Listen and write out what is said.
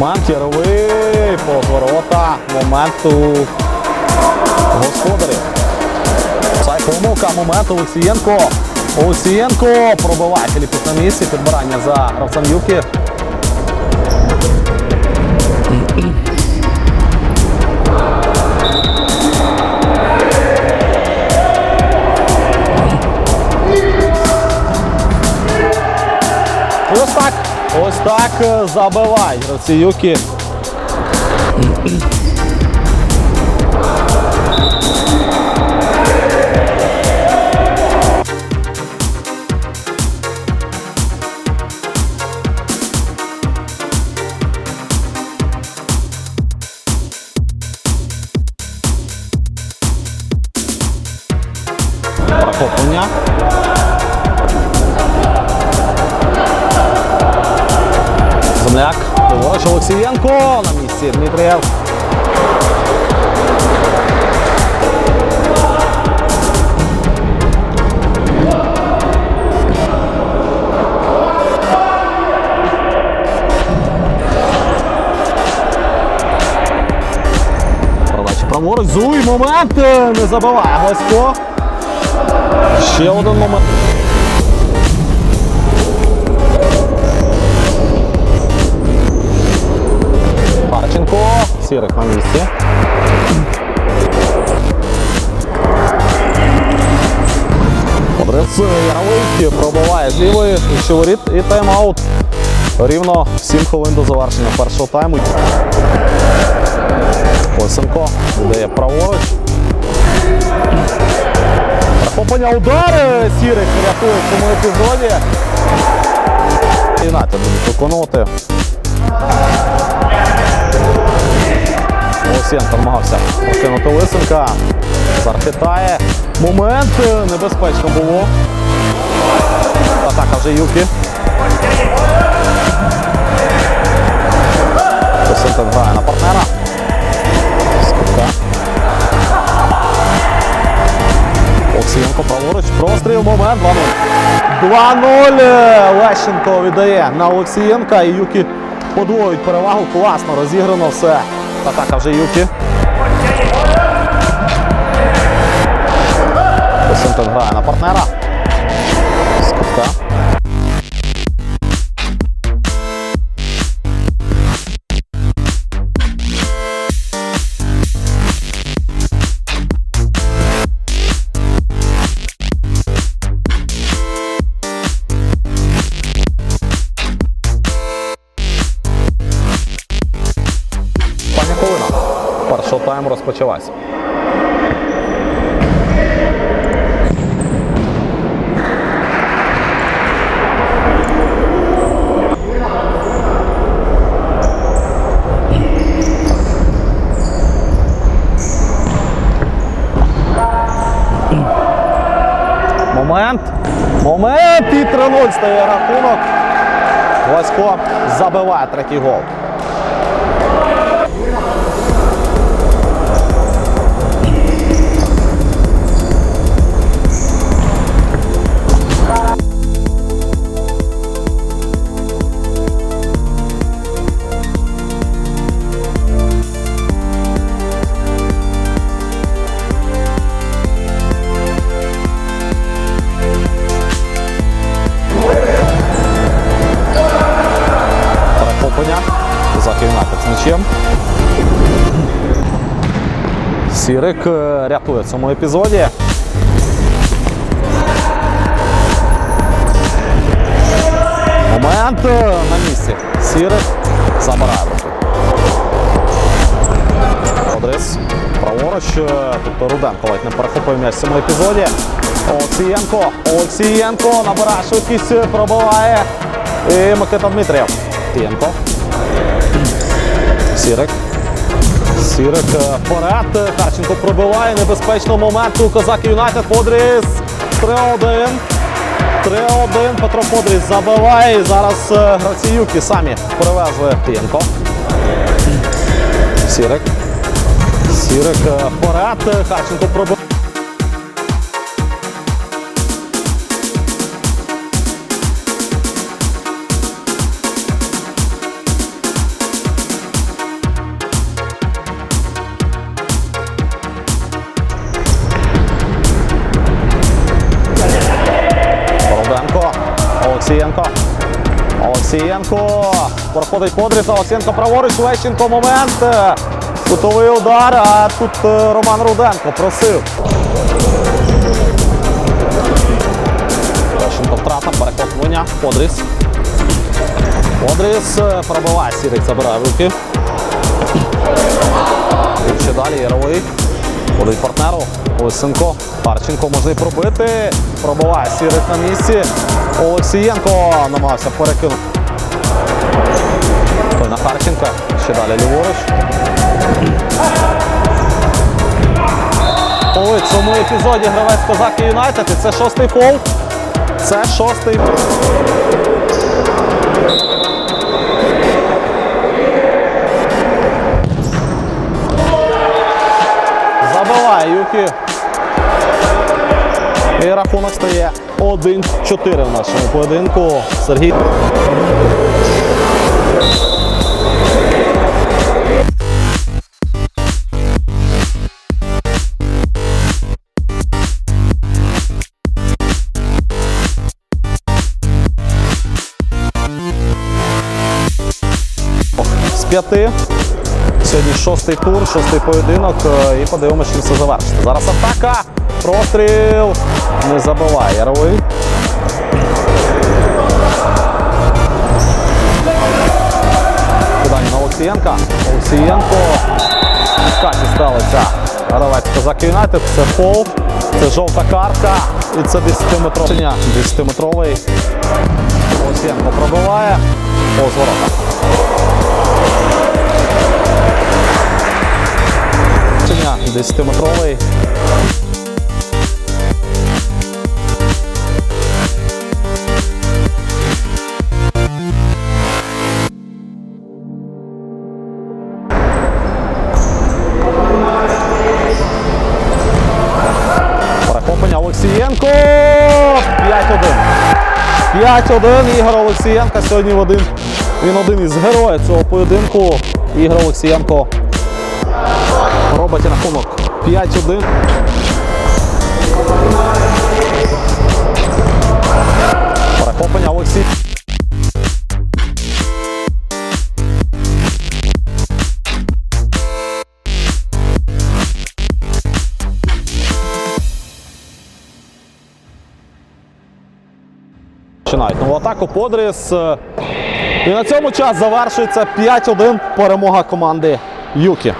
Момент яровий, поворота. моменту. Господарі. Цай помилка, момент Олексієнко. Олексієнко пробиває Філіппіс на місці. Підбирання за гравцем Юки. Забивають гравці. Прохоплення. Земляк. Ліворуч Олексієнко на місці. Дмитрієв. Передача праворуч. Зуй. Момент. е, Не забиває. Гласько. Ще один момент. Сірих на місці. Подрез Яровий пробиває з лівої, воріт і тайм-аут. Рівно 7 хвилин до завершення першого тайму. Лисенко віддає праворуч. Захоплення удари Сірих рятує в цьому епізоді. Юнайтед будуть виконувати. Олексієнко намагався прокинути Лисенка. Зархитає. Момент небезпечно було. Атака вже Юки. Лисенко грає на партнера. Скупка. Олексієнко праворуч. Простріл. Момент. 2-0. 2-0. Лещенко віддає на Олексієнка. І Юки подвоюють перевагу. Класно розіграно все. Атака вже Юки. Лисенко грає на партнера. Пані хвилина. Першого тайму розпочалась. Момент. Момент. І 3-0 стає рахунок. Васько забиває третій гол. Сірик е, рятує в цьому епізоді. Момент е, на місці. Сірик забирає руки. Праворуч. е, Тут Руденко ледь не перехопує м'яч в цьому епізоді. Олексієнко. Олексієнко набирає швидкість, пробиває. І Микита Дмитрієв. Тієнко. Сірик. Сірик е, вперед. Харченко пробиває небезпечного моменту. Козак Юнайтед. Подріс. 3-1. 3-1. Петро Подріс забиває. Зараз е, гравці Юкі самі привезли Тієнко. Сірик. Сірик е, вперед. Харченко пробиває. Олексієнко. Проходить Подріс, Олексієнко праворуч, Лещенко момент. Кутовий удар, а тут е, Роман Руденко просив. Лещенко втрата, перехоплення. Подріс. Подріс е, пробиває, Сірик забирає руки. Ще далі Яровий. Ходить партнеру. Лисенко. Харченко може і пробити. Пробиває Сірик на місці. Олексієнко намагався перекинути. Той на Харченка. Ще далі ліворуч. Ой, в цьому епізоді гравець Козаки Юнайтед. І це шостий фол. Це шостий. 1-4 в нашому поєдинку. Сергій. П'яти. Сьогодні шостий тур, шостий поєдинок. е, І подивимося, чим все завершиться. Зараз атака. Простріл. Не забиває Яровий. Кидання на Олексієнка. Олексієнко. Скачі сталися. Гравець Козак Юнайтед. Це фол. Це жовта картка. І це 10-метровий. 10-метровий. Олексієнко пробиває. Повз ворота. Чення 10-метровий. Олексієнко. 5-1. 5-1. Ігор Олексієнко. сьогодні в один. Він один із героїв цього поєдинку. Ігор Олексієнко робить рахунок 5-1. Перехоплення Олексій. Починають нову атаку. Подріс. Е, І на цьому час завершується 5-1 перемога команди Юкі.